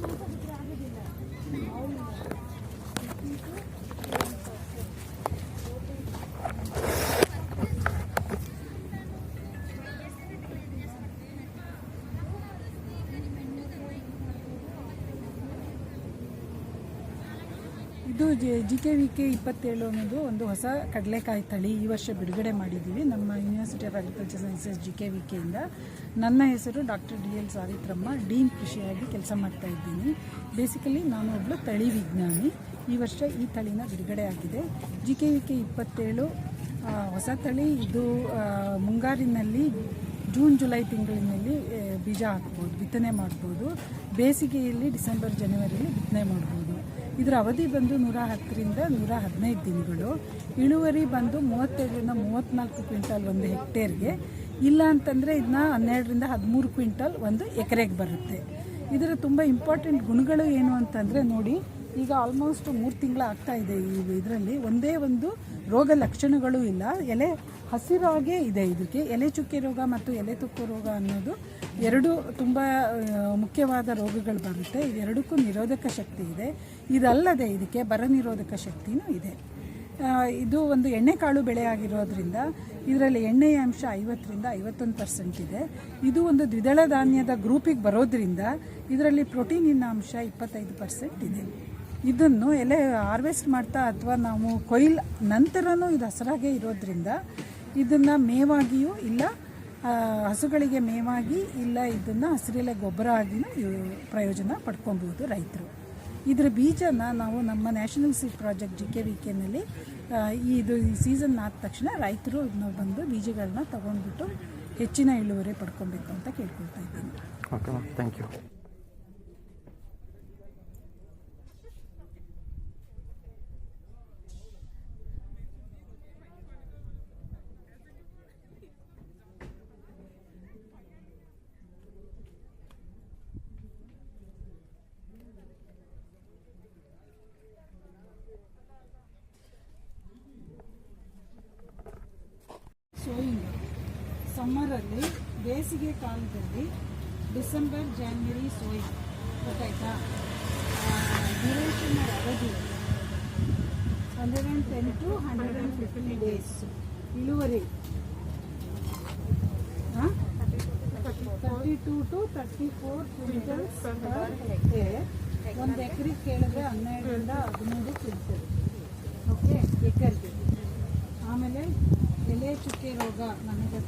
잠깐만 ಇದು G K V K ಇಪ್ಪತ್ತೇಳು ಅನ್ನೋದು ಒಂದು ಹೊಸ ಕಡಲೆಕಾಯಿ ತಳಿ ಈ ವರ್ಷ ಬಿಡುಗಡೆ ಮಾಡಿದ್ದೀವಿ. ನಮ್ಮ university of agriculture sciences G K V ಕೆಯಿಂದ ನನ್ನ ಹೆಸರು doctor D L Savitramma. Dean ಕೃಷಿಯಾಗಿ ಕೆಲಸ ಮಾಡ್ತಾ ಇದ್ದೀನಿ. ಬೇಸಿಕಲಿ ನಾನು ಒಬ್ಬಳು ತಳಿ ವಿಜ್ಞಾನಿ. ಈ ವರ್ಷ ಈ ತಳಿನ ಬಿಡುಗಡೆ ಆಗಿದೆ. ಜಿ ಕೆ ವಿ ಕೆ ಇಪ್ಪತ್ತೇಳು ಹೊಸ ತಳಿ ಇದು ಮುಂಗಾರಿನಲ್ಲಿ ಜೂನ್ ಜುಲೈ ತಿಂಗಳಿನಲ್ಲಿ ಬೀಜ ಹಾಕ್ಬೋದು, ಬಿತ್ತನೆ ಮಾಡ್ಬೋದು. ಬೇಸಿಗೆಯಲ್ಲಿ ಡಿಸೆಂಬರ್ ಜನವರಿಯಲ್ಲಿ ಬಿತ್ತನೆ ಮಾಡ್ಬೋದು. ಇದರ ಅವಧಿ ಬಂದು ನೂರ ಹತ್ತರಿಂದ ನೂರ ಹದಿನೈದು ದಿನಗಳು. ಇಳುವರಿ ಬಂದು ಮೂವತ್ತೈದರಿಂದ ಮೂವತ್ತ್ನಾಲ್ಕು ಕ್ವಿಂಟಲ್ ಒಂದು ಹೆಕ್ಟೇರ್ಗೆ. ಇಲ್ಲ ಅಂತಂದರೆ ಇದನ್ನ ಹನ್ನೆರಡರಿಂದ ಹದಿಮೂರು ಕ್ವಿಂಟಲ್ ಒಂದು ಎಕರೆಗೆ ಬರುತ್ತೆ. ಇದರ ತುಂಬ ಇಂಪಾರ್ಟೆಂಟ್ ಗುಣಗಳು ಏನು ಅಂತಂದರೆ ನೋಡಿ ಈಗ ಆಲ್ಮೋಸ್ಟ್ ಮೂರು ತಿಂಗಳ ಆಗ್ತಾ ಇದೆ ಈ ಇದರಲ್ಲಿ. ಒಂದೇ ಒಂದು ರೋಗ ಲಕ್ಷಣಗಳು ಇಲ್ಲ. ಎಲೆ ಹಸಿರಾಗೇ ಇದೆ ಇದಕ್ಕೆ. ಎಲೆ ಚುಕ್ಕೆ ರೋಗ ಮತ್ತು ಎಲೆ ತುಕ್ಕು ರೋಗ ಅನ್ನೋದು ಎರಡು ತುಂಬ ಮುಖ್ಯವಾದ ರೋಗಗಳು ಬರುತ್ತೆ. ಇದೆರಡಕ್ಕೂ ನಿರೋಧಕ ಶಕ್ತಿ ಇದೆ. ಇದಲ್ಲದೆ ಇದಕ್ಕೆ ಬರ ನಿರೋಧಕ ಶಕ್ತಿನೂ ಇದೆ. ಇದು ಒಂದು ಎಣ್ಣೆಕಾಳು ಬೆಳೆ ಆಗಿರೋದ್ರಿಂದ ಇದರಲ್ಲಿ ಎಣ್ಣೆಯ ಅಂಶ ಐವತ್ತರಿಂದ ಐವತ್ತೊಂದು ಪರ್ಸೆಂಟ್ ಇದೆ. ಇದು ಒಂದು ದ್ವಿದಳ ಧಾನ್ಯದ ಗ್ರೂಪಿಗೆ ಬರೋದ್ರಿಂದ ಇದರಲ್ಲಿ ಪ್ರೋಟೀನಿನ ಅಂಶ ಇಪ್ಪತ್ತೈದು ಪರ್ಸೆಂಟ್ ಇದೆ. ಇದನ್ನು ಎಲೆ ಹಾರ್ವೆಸ್ಟ್ ಮಾಡ್ತಾ ಅಥವಾ ನಾವು ಕೊಯ್ಲ್ ನಂತರನೂ ಇದು ಹಸರಾಗೆ ಇರೋದ್ರಿಂದ ಇದನ್ನು ಮೇವಾಗಿಯೂ ಇಲ್ಲ ಹಸುಗಳಿಗೆ ಮೇವಾಗಿ ಇಲ್ಲ, ಇದನ್ನು ಹಸಿರೆಲೆ ಗೊಬ್ಬರ ಇವು ಪ್ರಯೋಜನ ಪಡ್ಕೊಬೋದು ರೈತರು. ಇದರ ಬೀಜನ ನಾವು ನಮ್ಮ national seed project G K V ಕೆನಲ್ಲಿ ಇದು ಈ ಸೀಸನ್ ಆದ ತಕ್ಷಣ ರೈತರು ಇದನ್ನ ಬಂದು ಬೀಜಗಳನ್ನ ತಗೊಂಡ್ಬಿಟ್ಟು ಹೆಚ್ಚಿನ ಇಳುವರಿ ಪಡ್ಕೊಬೇಕು ಅಂತ ಕೇಳ್ಕೊಳ್ತಾ ಇದ್ದೀನಿ. ಓಕೆ ಥ್ಯಾಂಕ್ ಯು ಸಮ್ಮರಲ್ಲಿ ಬೇಸಿಗೆ ಕಾಲದಲ್ಲಿ ಡಿಸೆಂಬರ್, ಜಾನ್ವರಿ, ಸೋಯ್. ಗೊತ್ತಾಯ್ತಾ? ಡ್ಯೂರೇಷನ್ ಅವಧಿ hundred and ten to hundred and fifty days. ಇಳುವರಿ. Thirty two to thirty four quintals per hectare ಒಂದು ಎಕರೆಗೆ ಕೇಳಿದ್ರೆ ಹನ್ನೆರಡರಿಂದ ಹದಿಮೂರು ಕ್ವಿಂಟಲ್ ಓಕೆ ಎಕರ್ಗೆ ಆಮೇಲೆ ಎಲೆ ಚುಕ್ಕೆ ರೋಗ ನನಗೆ